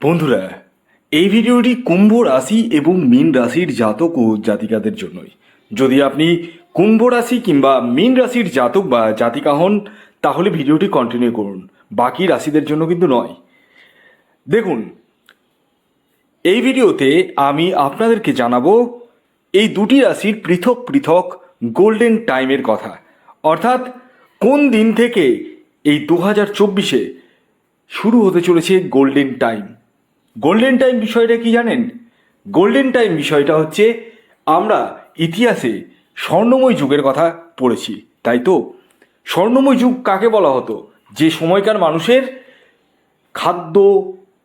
বন্ধুরা, এই ভিডিওটি কুম্ভ রাশি এবং মীন রাশির জাতক ও জাতিকাদের জন্যই। যদি আপনি কুম্ভ রাশি কিংবা মীন রাশির জাতক বা জাতিকা হন, তাহলে ভিডিওটি কন্টিনিউ করুন। বাকি রাশিদের জন্য কিন্তু নয়। দেখুন, এই ভিডিওতে আমি আপনাদেরকে জানাব এই দুটি রাশির পৃথক পৃথক গোল্ডেন টাইমের কথা। অর্থাৎ কোন দিন থেকে এই দু হাজার চব্বিশে শুরু হতে চলেছে গোল্ডেন টাইম গোল্ডেন টাইম বিষয়টা কি জানেন? গোল্ডেন টাইম বিষয়টা হচ্ছে আমরা ইতিহাসে স্বর্ণময় যুগের কথা পড়েছি, তাই তো? স্বর্ণময় যুগ কাকে বলা হতো? যে সময়কার মানুষের খাদ্য,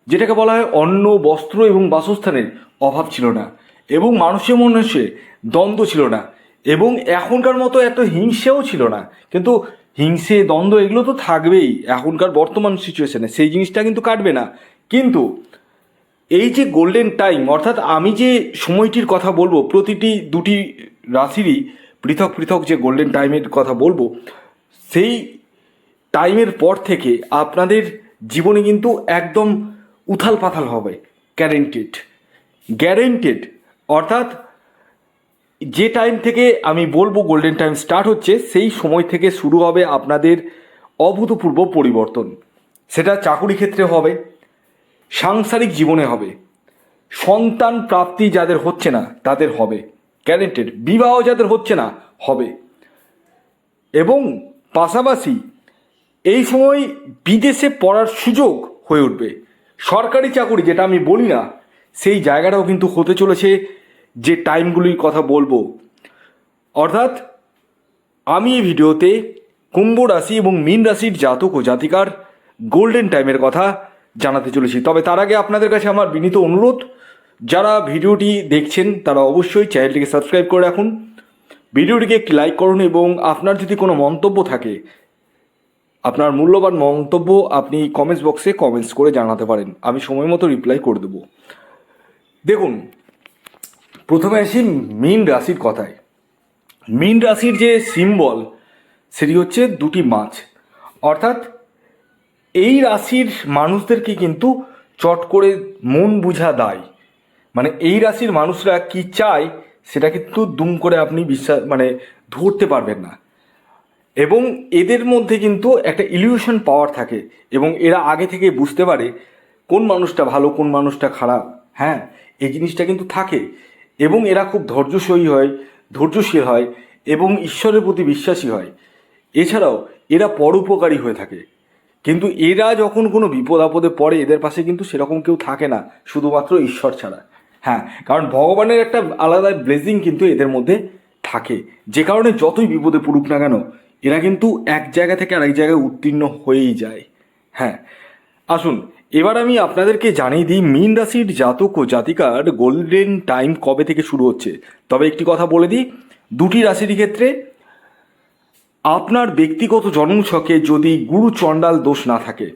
যেটাকে বলা হয় অন্ন, বস্ত্র এবং বাসস্থানের অভাব ছিল না এবং মানুষের মানুষে দ্বন্দ্ব ছিল না এবং এখনকার মতো এত হিংসেও ছিল না। কিন্তু হিংসে, দ্বন্দ্ব এগুলো তো থাকবেই, এখনকার বর্তমান সিচুয়েশনে সেই জিনিসটা কিন্তু কাটবে না। কিন্তু এই যে গোল্ডেন টাইম অর্থাৎ আমি যে সময়টির কথা বলব, প্রতিটি দুটি রাশিরই পৃথক পৃথক যে গোল্ডেন টাইমের কথা বলব, সেই টাইমের পর থেকে আপনাদের জীবনে কিন্তু একদম উথাল পাথাল হবে গ্যারেন্টেড গ্যারেন্টেড অর্থাৎ যে টাইম থেকে আমি বলব গোল্ডেন টাইম স্টার্ট হচ্ছে, সেই সময় থেকে শুরু হবে আপনাদের অভূতপূর্ব পরিবর্তন। সেটা চাকুরি ক্ষেত্রে হবে সাংসারিক জীবনে হবে। সন্তান প্রাপ্তি যাদের হচ্ছে না, তাদের হবে। গ্যারেন্টেড বিবাহ যাদের হচ্ছে না, হবে। এবং পাশাপাশি এই সময় বিদেশে পড়ার সুযোগ হয়ে উঠবে। সরকারি চাকুরি, যেটা আমি বলি না, সেই জায়গাটাও কিন্তু হতে চলেছে যে টাইমগুলির কথা বলব। অর্থাৎ আমি এই ভিডিওতে কুম্ভ রাশি এবং মীন রাশির জাতক ও জাতিকার গোল্ডেন টাইমের কথা জানাতে চলেছি। তবে তার আগে আপনাদের কাছে আমার বিনীত অনুরোধ, যারা ভিডিওটি দেখছেন, তারা অবশ্যই চ্যানেলটিকে সাবস্ক্রাইব করে রাখুন। ভিডিওটিকে একটি লাইক করুন এবং আপনার যদি কোনো মন্তব্য থাকে, আপনার মূল্যবান মন্তব্য আপনি কমেন্টস বক্সে কমেন্টস করে জানাতে পারেন। আমি সময় মতো রিপ্লাই করে দেবো। দেখুন, প্রথমে আসি মীন রাশির কথায়। মীন রাশির যে সিম্বল সেটি হচ্ছে দুটি মাছ। অর্থাৎ এই রাশির মানুষদেরকে কিন্তু চট করে মন বুঝা দায়। মানে এই রাশির মানুষরা কি চায়, সেটা কিন্তু দুম করে আপনি বিশ্বাস মানে ধরতে পারবেন না। এবং এদের মধ্যে কিন্তু একটা ইলিউশন পাওয়ার থাকে এবং এরা আগে থেকে বুঝতে পারে কোন মানুষটা ভালো, কোন মানুষটা খারাপ। হ্যাঁ এই জিনিসটা কিন্তু থাকে এবং এরা খুব ধৈর্যসই হয়, ধৈর্যশীল হয় এবং ঈশ্বরের প্রতি বিশ্বাসী হয়। এছাড়াও এরা পরোপকারী হয়ে থাকে। কিন্তু এরা যখন কোনো বিপদ আপদে পড়ে, এদের পাশে কিন্তু সেরকম কেউ থাকে না, শুধুমাত্র ঈশ্বর ছাড়া। হ্যাঁ কারণ ভগবানের একটা আলাদা ব্লেজিং কিন্তু এদের মধ্যে থাকে। যে কারণে যতই বিপদে পড়ুক না কেন, এরা কিন্তু এক জায়গা থেকে আরেক জায়গায় উত্তীর্ণ হয়েই যায়। হ্যাঁ আসুন, এবার আমি আপনাদেরকে জানিয়ে দিই, মীন রাশির জাতক ও জাতিকার গোল্ডেন টাইম কবে থেকে শুরু হচ্ছে? তবে একটি কথা বলে দিই, দুটি রাশির ক্ষেত্রে আপনার ব্যক্তিগত জন্মছকে যদি গুরু চণ্ডাল দোষ না থাকে।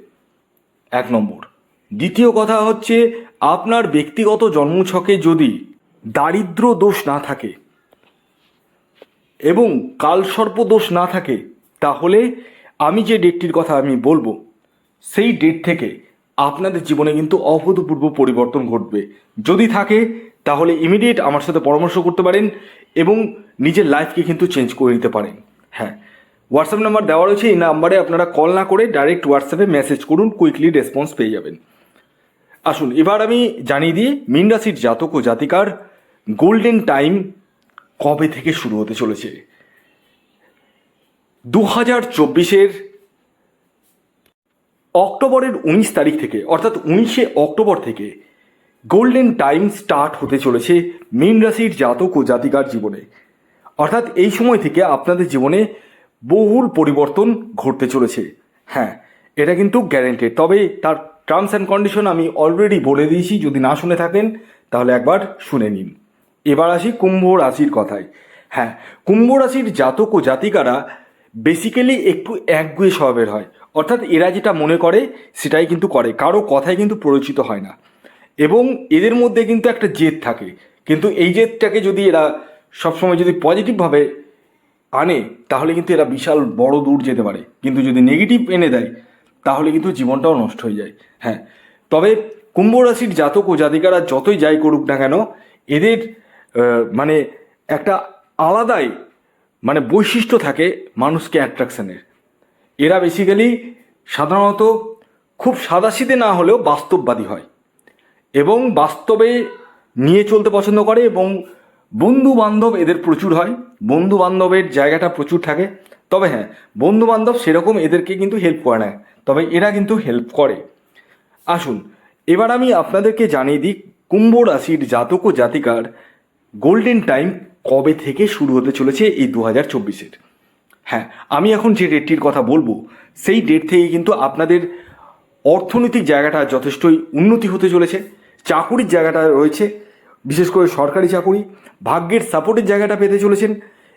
এক নম্বর। দ্বিতীয় কথা হচ্ছে, আপনার ব্যক্তিগত জন্মছকে যদি দারিদ্র দোষ না থাকে এবং কালসর্প দোষ না থাকে, তাহলে আমি যে ডেটটির কথা আমি বলব, সেই ডেট থেকে আপনাদের জীবনে কিন্তু অভূতপূর্ব পরিবর্তন ঘটবে। যদি থাকে, তাহলে ইমিডিয়েট আমার সাথে পরামর্শ করতে পারেন এবং নিজের লাইফকে কিন্তু চেঞ্জ করে নিতে পারেন। হ্যাঁ হোয়াটসঅ্যাপ নাম্বার দেওয়া রয়েছে, এই নাম্বারে আপনারা কল না করে ডাইরেক্ট হোয়াটসঅ্যাপে মেসেজ করুন কুইকলি রেসপন্স পেয়ে যাবেন। আসুন, এবার আমি জানিয়ে দিই, মিন রাশির জাতক ও জাতিকার গোল্ডেন টাইম কবে থেকে শুরু হতে চলেছে? দু হাজার চব্বিশের অক্টোবরের উনিশ তারিখ থেকে, অর্থাৎ উনিশে অক্টোবর থেকে গোল্ডেন টাইম স্টার্ট হতে চলেছে মীন রাশির জাতক ও জাতিকার জীবনে। অর্থাৎ এই সময় থেকে আপনাদের জীবনে বহুল পরিবর্তন ঘটতে চলেছে। হ্যাঁ এটা কিন্তু গ্যারেন্টেড তবে তার টার্মস অ্যান্ড কন্ডিশন আমি অলরেডি বলে দিয়েছি, যদি না শুনে থাকেন, তাহলে একবার শুনে নিন। এবার আসি কুম্ভ রাশির কথায়। হ্যাঁ কুম্ভ রাশির জাতক ও জাতিকারা বেসিক্যালি একটু একগুয়ে স্বভাবের হয়। অর্থাৎ এরা যেটা মনে করে, সেটাই কিন্তু করে। কারও কথাই কিন্তু পরিচিত হয় না। এবং এদের মধ্যে কিন্তু একটা জেদ থাকে। কিন্তু এই জেদটাকে যদি এরা সবসময় যদি পজিটিভভাবে আনে, তাহলে কিন্তু এরা বিশাল বড় দূর যেতে পারে। কিন্তু যদি নেগেটিভ এনে দেয়, তাহলে কিন্তু জীবনটাও নষ্ট হয়ে যায়। হ্যাঁ তবে কুম্ভ রাশির জাতক ও জাতিকারা যতই যাই করুক না কেন, এদের মানে একটা আলাদাই মানে বৈশিষ্ট্য থাকে মানুষকে অ্যাট্রাকশানের এরা। বেসিক্যালি সাধারণত খুব সাদাসিদে না হলেও বাস্তববাদী হয়। এবং বাস্তবে নিয়ে চলতে পছন্দ করে এবং বন্ধু বান্ধব এদের প্রচুর হয় বন্ধু বান্ধবের জায়গাটা প্রচুর থাকে। তবে হ্যাঁ বন্ধু বান্ধব সেরকম এদেরকে কিন্তু হেল্প করে না। তবে এরা কিন্তু হেল্প করে। আসুন, এবার আমি আপনাদেরকে জানিয়ে দিই, কুম্ভ রাশির জাতক ও জাতিকার গোল্ডেন টাইম কবে থেকে শুরু হতে চলেছে এই দু হাজার চব্বিশের? হ্যাঁ আমি এখন যে ডেটটির কথা বলব, সেই ডেট থেকে কিন্তু আপনাদের অর্থনৈতিক জায়গাটা যথেষ্টই উন্নতি হতে চলেছে, চাকুরির জায়গাটা রয়েছে বিশেষ করে সরকারি চাকুরি, ভাগ্যের সাপোর্টের জায়গাটা পেতে চলেছেন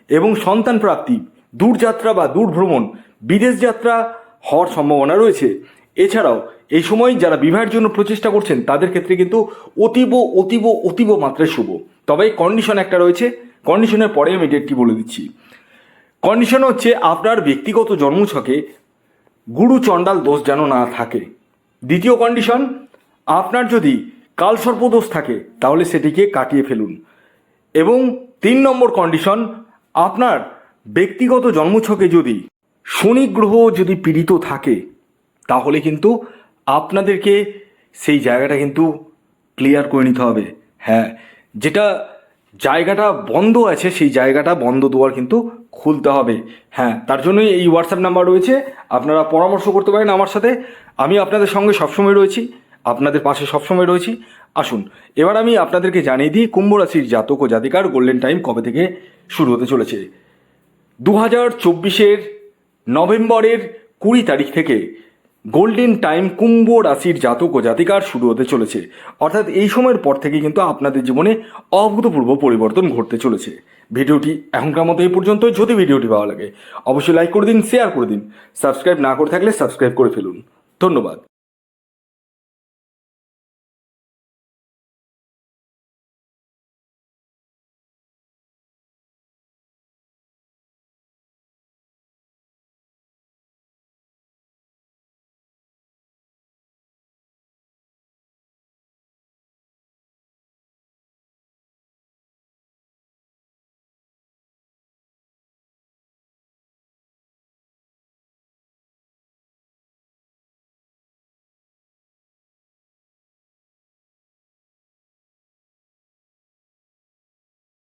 এবং সন্তান প্রাপ্তি দূরযাত্রা বা দূর ভ্রমণ, বিদেশ যাত্রা হওয়ার সম্ভাবনা রয়েছে। এছাড়াও, এই সময় যারা বিবাহের জন্য প্রচেষ্টা করছেন, তাদের ক্ষেত্রে কিন্তু অতীব অতীব অতীব মাত্রায় শুভ। তবে কন্ডিশন একটা রয়েছে কন্ডিশনের পরে আমি ডেটটি বলে দিচ্ছি। কন্ডিশন হচ্ছে আপনার ব্যক্তিগত জন্মছকে গুরু চণ্ডাল দোষ যেন না থাকে। দ্বিতীয় কন্ডিশন আপনার যদি কালসর্পদোষ থাকে, তাহলে সেটিকে কাটিয়ে ফেলুন। এবং তিন নম্বর কন্ডিশন আপনার ব্যক্তিগত জন্মছকে যদি শনি গ্রহ যদি পীড়িত থাকে, তাহলে কিন্তু আপনাদেরকে সেই জায়গাটা কিন্তু ক্লিয়ার করে নিতে হবে। হ্যাঁ যেটা জায়গাটা বন্ধ আছে, সেই জায়গাটা বন্ধ দুয়ার কিন্তু খুলতে হবে। হ্যাঁ তার জন্যই এই হোয়াটসঅ্যাপ নাম্বার রয়েছে। আপনারা পরামর্শ করতে পারেন আমার সাথে। আমি আপনাদের সঙ্গে সবসময় রয়েছি। আপনাদের পাশে সবসময় রয়েছি। আসুন, এবার আমি আপনাদেরকে জানিয়ে দিই কুম্ভ রাশির জাতক ও জাতিকার গোল্ডেন টাইম কবে থেকে শুরু হতে চলেছে। দু হাজার চব্বিশের নভেম্বরের কুড়ি তারিখ থেকে গোল্ডেন টাইম কুম্ভ রাশির জাতক ও জাতিকার শুরু হতে চলেছে। অর্থাৎ এই সময়ের পর থেকে কিন্তু আপনাদের জীবনে অভূতপূর্ব পরিবর্তন ঘটতে চলেছে। ভিডিওটি এখনকার মতো এই পর্যন্ত যদি ভিডিওটি ভালো লাগে, অবশ্যই লাইক করে দিন শেয়ার করে দিন। সাবস্ক্রাইব না করে থাকলে সাবস্ক্রাইব করে ফেলুন। ধন্যবাদ।